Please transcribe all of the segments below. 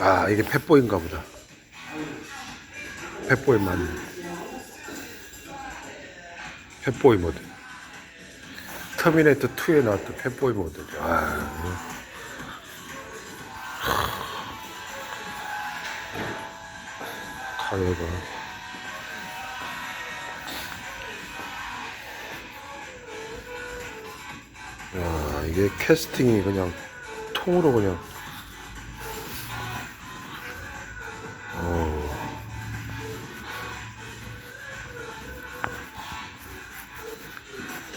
아 이게 펫보인가 보다. 펫보이 맞네 펫보이 모델. 터미네이터 2에 나왔던 펫보이 모델. 아 타이어가 야 이게 캐스팅이 그냥 통으로 그냥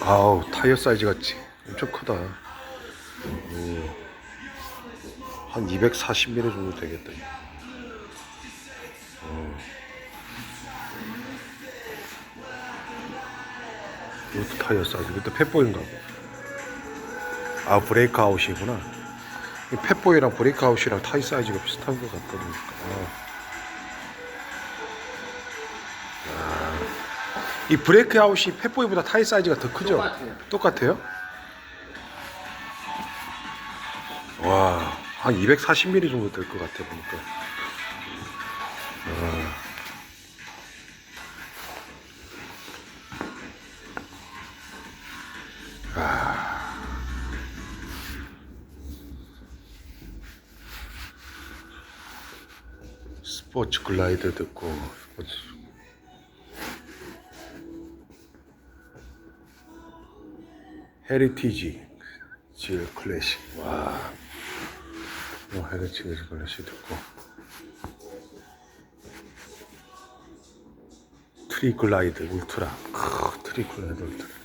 아우 타이어 사이즈 같지? 엄청 크다. 음, 한 240mm 정도 되겠다. 음. 이것도 타이어 사이즈. 이것도 펫보이인가 보아 브레이크 아웃이구나. 이 펫보이랑 브레이크 아웃이랑 타이 사이즈가 비슷한 것 같다 보니까. 아. 이 브레이크 아웃이 펫보이보다 타이 사이즈가 더 크죠? 똑같아요. 똑같아요? 와, 한 240mm 정도 될 것 같아 보니까. 아. 아. 스포츠 글라이더 듣고 스포츠 헤리티지 질 클래식. 와. 어, 헤리티지 클래식 듣고. 트리글라이드 울트라. 크, 트리글라이드 울트라